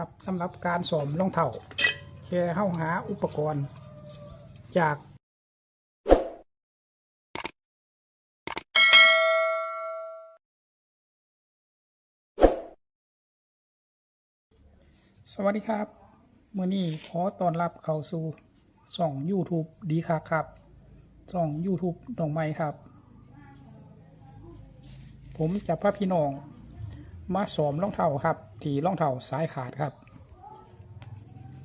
ครับสำหรับการสอมรองเท้าแค่เข้าหาอุปกรณ์จากสวัสดีครับเมื่อนี้ขอต้อนรับเข้าสู่ช่อง YouTube ดีคักครับช่อง YouTube ดองไม้ครับ ผมจะพาพี่น้อง มาสอมรองเท้าครับ ที่รองเท้าสายขาดครับ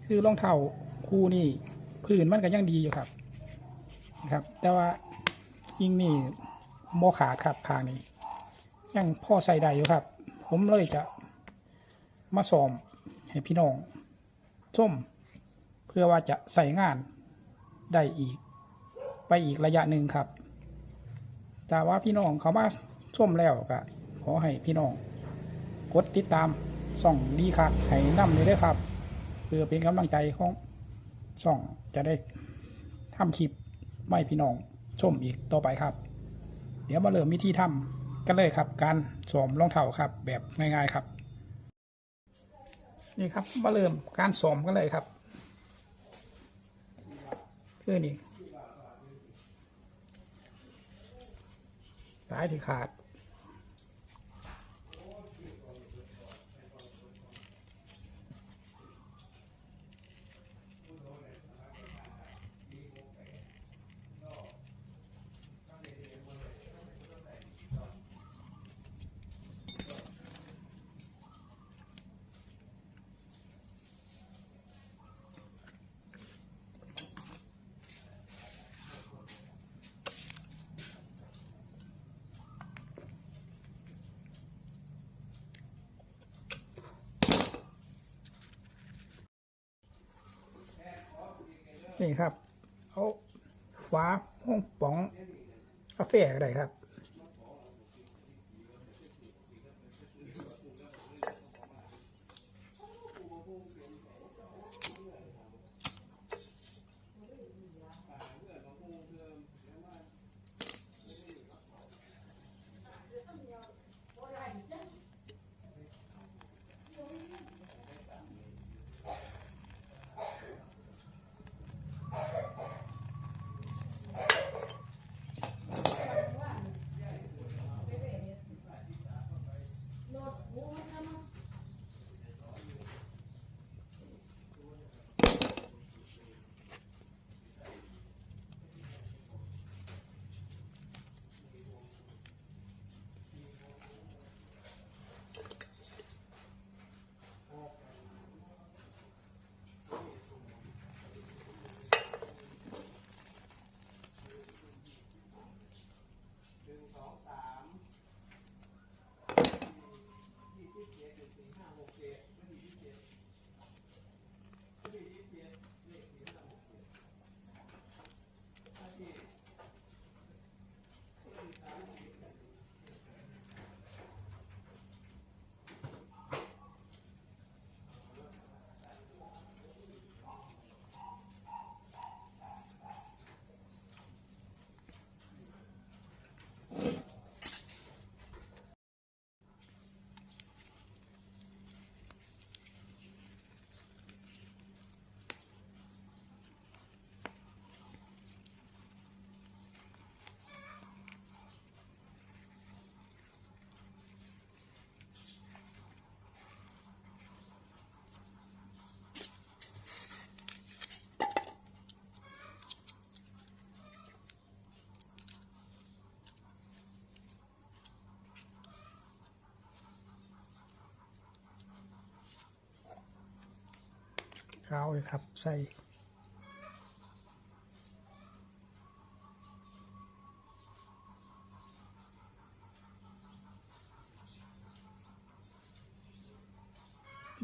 คือรองเท้าคู่นี่พื้นมันก็ยังดีอยู่ครับครับ แต่ว่าจริงนี่โมขาดครับคางนี้ยังพ่อใส่ได้อยู่ครับ ผมเลยจะมาสอมให้พี่น้องส้มเพื่อว่าจะใส่งานได้อีก ไปอีกระยะหนึ่งครับ แต่ว่าพี่น้องเขามาส้มแล้วก็ขอให้พี่น้อง กดติดตามส่องดีครับให้นำเลยด้วยครับ เพื่อเป็นกำลังใจของส่องจะได้ทำคลิปไม่พี่น้องชมอีกต่อไปครับ เดี๋ยวมาเริ่มวิธีทำกันเลยครับ การสวมรองเท้าครับ แบบง่ายๆครับ นี่ครับมาเริ่มการสวมกันเลยครับคือนี่สายที่ขาด นี่ครับ เอาฟ้าห้องป๋องกาแฟก็ได้ครับ ขาวเลยครับ ใส่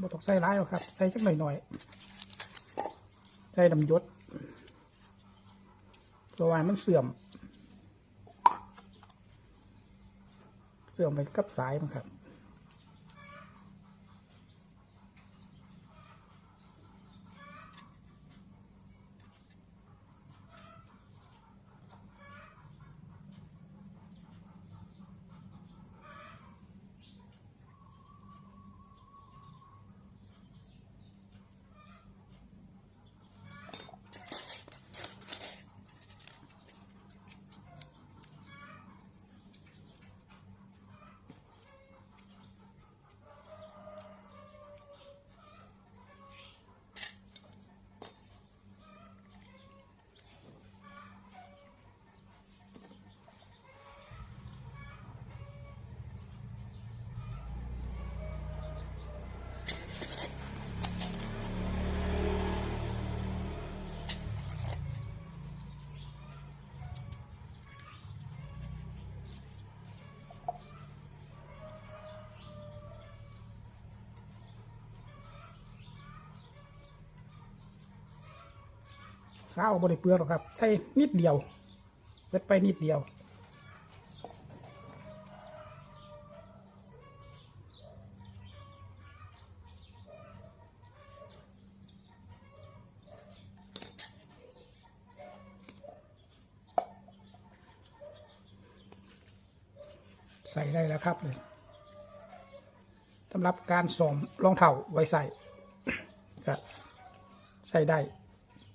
บ่ต้องใส่ร้ายหรอกครับ ใส่จักหน่อยๆใส่ดำยศระว่ามันเสื่อม เสื่อมไปกับสายมันครับ สาวบริเปลือกหรอกครับใส่นิดเดียวเล็ดไปนิดเดียว ใส่ได้แล้วครับเลยสำหรับการสอมรองเท้าไว้ใส่ก็ใส่ได้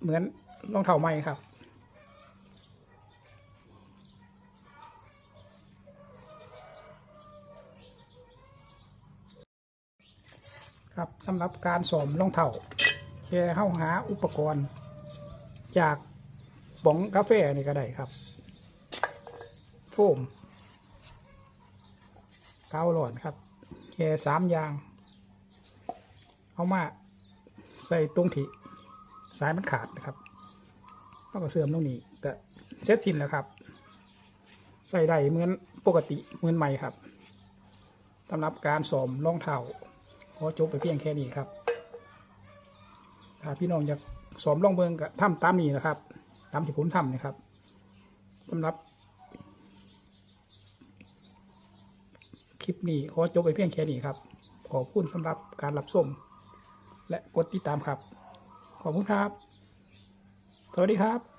เหมือน รองเท้าใหม่ครับครับสำหรับการสอมรองเท้าแค่เข้าหาอุปกรณ์ จากบ้องกาแฟนี่ก็ได้ครับ โฟมกาวหลอนครับแค่สามอย่าง เอามาใส่ตรงที่สายมันขาดนะครับ แล้วก็เสื่อมตรงนี้ก็เซ็ตสิ้นแล้วครับ ใส่ได้เหมือนปกติเหมือนใหม่ครับสำหรับการสอมรองเท้าขอจบไปเพียงแค่นี้ครับ ถ้าพี่น้องอยากสอมรองเบิงก็ทำตามนี้นะครับ ตามที่ผมทำนะครับสำหรับ คลิปนี้ขอจบไปเพียงแค่นี้ครับ ขอบคุณสำหรับการรับชมและกดติดตามครับ ขอบคุณครับ สวัสดีครับ